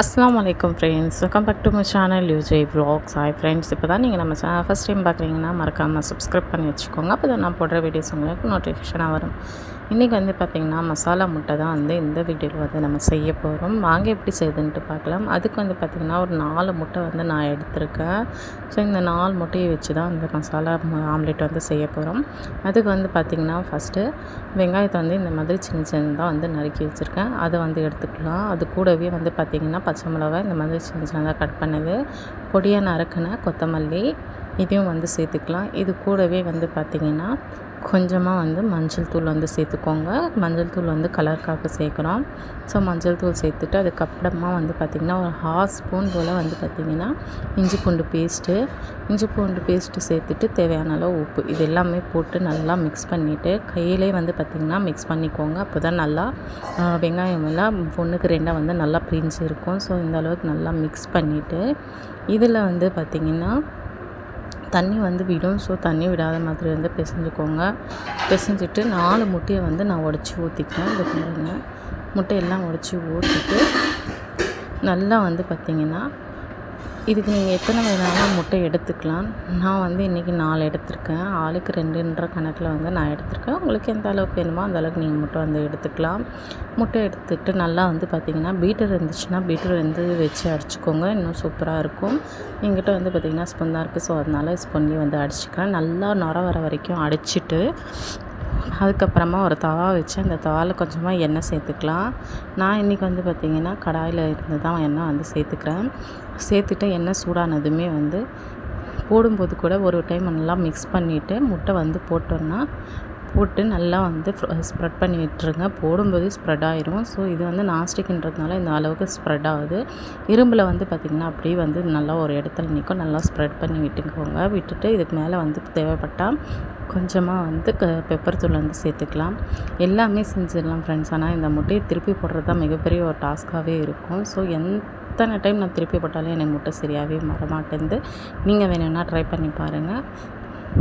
அஸ்லாம் வலைக்கம் friends welcome back to my channel UJ vlogs. Hi friends இப்போ தான் நீங்கள் நம்ம சேனல் ஃபஸ்ட் டைம் பார்க்குறீங்கன்னா மறக்காமல் சப்ஸ்கிரைப் பண்ணி வச்சுக்கோங்க. அப்போ தான் நான் போடுற வீடியோஸ் உங்களுக்கு நோட்டிஃபிகேஷனாக வரும். இன்றைக்கி வந்து பார்த்திங்கன்னா மசாலா முட்டை தான் வந்து இந்த வீடியோவில் வந்து நம்ம செய்ய போகிறோம் வாங்க எப்படி செய்யுதுன்ட்டு பார்க்கலாம். அதுக்கு வந்து பார்த்திங்கன்னா ஒரு நாலு முட்டை வந்து நான் எடுத்திருக்கேன். ஸோ இந்த நாலு முட்டையை வச்சு தான் இந்த மசாலா ஆம்லேட் வந்து செய்ய போகிறோம் அதுக்கு வந்து பார்த்திங்கன்னா ஃபஸ்ட்டு வெங்காயத்தை வந்து இந்த மாதிரி சின்ன சின்னதாக வந்து நறுக்கி வச்சுருக்கேன். அதை வந்து எடுத்துக்கலாம். அது கூடவே வந்து பார்த்திங்கன்னா பச்சை மிளகாய் இந்த மாதிரி சின்ன சின்னதாக கட் பண்ணது பொடியாக நறுக்கின கொத்தமல்லி இதையும் வந்து சேர்த்துக்கலாம். இது கூடவே வந்து பார்த்திங்கன்னா கொஞ்சமாக வந்து மஞ்சள் தூள் வந்து சேர்த்துக்கோங்க. மஞ்சள் தூள் வந்து கலருக்காக சேர்க்குறோம். ஸோ மஞ்சள் தூள் சேர்த்துட்டு அதுக்கப்புறமா வந்து பார்த்திங்கன்னா ஒரு ஹாஃப் ஸ்பூன் போல் வந்து பார்த்திங்கன்னா இஞ்சி பூண்டு பேஸ்ட்டு இஞ்சி பூண்டு பேஸ்ட்டு சேர்த்துட்டு தேவையான அளவு உப்பு. இது எல்லாமே போட்டு நல்லா மிக்ஸ் பண்ணிவிட்டு கையிலே வந்து பார்த்திங்கன்னா மிக்ஸ் பண்ணிக்கோங்க. அப்போ தான் நல்லா வெங்காயம் எல்லாம் ஒன்றுக்கு ரெண்டாக வந்து நல்லா பிரிஞ்சு இருக்கும். ஸோ இந்த அளவுக்கு நல்லா மிக்ஸ் பண்ணிவிட்டு இதில் வந்து பார்த்திங்கன்னா தண்ணி வந்து விடும். ஸோ தண்ணி விடாத மாதிரி வந்து பிசைஞ்சுக்கோங்க. பிசைஞ்சிட்டு நாலு முட்டையை வந்து நான் உடச்சி ஊற்றிக்கிறேன் இது பாருங்க. முட்டையெல்லாம் உடச்சி ஊற்றிட்டு நல்லா வந்து பார்த்திங்கன்னா இதுக்கு நீங்கள் எத்தனை வேணாலும் முட்டை எடுத்துக்கலாம். நான் வந்து இன்றைக்கி நாலு எடுத்திருக்கேன். ஆளுக்கு ரெண்டுன்ற கணக்கில் வந்து நான் எடுத்திருக்கேன். உங்களுக்கு எந்த அளவுக்கு வேணுமோ அந்த அளவுக்கு நீங்கள் முட்டை வந்து எடுத்துக்கலாம். முட்டை எடுத்துக்கிட்டு நல்லா வந்து பார்த்திங்கன்னா பீட்டர் இருந்துச்சுன்னா பீட்டர் வந்து வச்சு அடிச்சுக்கோங்க இன்னும் சூப்பராக இருக்கும். எங்கிட்ட வந்து பார்த்திங்கன்னா ஸ்பூன் தான் இருக்குது ஸோ அதனால ஸ்பூன்லேயே வந்து அடிச்சுக்கிறேன் நல்லா நுர வர வரைக்கும் அடிச்சிட்டு அதுக்கப்புறமா ஒரு தவா வச்சு அந்த தவாவில் கொஞ்சமாக எண்ணெய் சேர்த்துக்கலாம். நான் இன்றைக்கி வந்து பார்த்திங்கன்னா கடாயில் இருந்து தான் எண்ணெய் வந்து சேர்த்துக்கிறேன். சேர்த்துட்டு எண்ணெய் சூடானதுமே வந்து போடும்போது கூட ஒரு டைம் நல்லா மிக்ஸ் பண்ணிவிட்டு முட்டை வந்து போட்டோன்னா போட்டு நல்லா வந்து ஸ்ப்ரெட் பண்ணி விட்டுருங்க. போடும்போது ஸ்ப்ரெட் ஆயிரும். ஸோ இது வந்து நாஸ்டிக்ன்றதுனால இந்த அளவுக்கு ஸ்ப்ரெட் ஆகுது. இரும்பில் வந்து பார்த்திங்கன்னா அப்படியே வந்து நல்லா ஒரு இடத்துல நிற்கும் நல்லா ஸ்ப்ரெட் பண்ணி விட்டுக்கோங்க. விட்டுட்டு இதுக்கு மேலே வந்து தேவைப்பட்டால் கொஞ்சமாக வந்து க பெப்பர் தூள் வந்து சேர்த்துக்கலாம். எல்லாமே செஞ்சிடலாம் ஃப்ரெண்ட்ஸ் ஆனால் இந்த முட்டையை திருப்பி போடுறது தான் மிகப்பெரிய ஒரு டாஸ்க்காகவே இருக்கும். ஸோ எத்தனை டைம் நான் திருப்பி போட்டாலும் எனக்கு முட்டை சரியாகவே வரமாட்டேங்குது. நீங்கள் வேணும்னா ட்ரை பண்ணி பாருங்கள்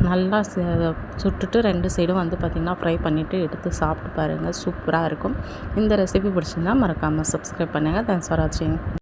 நல்லா சுட்டுட்டு ரெண்டு சைடும் வந்து பார்த்திங்கன்னா ஃப்ரை பண்ணிவிட்டு எடுத்து சாப்பிட்டு பாருங்கள் சூப்பராக இருக்கும். இந்த ரெசிபி பிடிச்சிருந்தா மறக்காமல் சப்ஸ்கிரைப் பண்ணுங்கள் தேங்க்ஸ் ஃபார் வாட்சிங்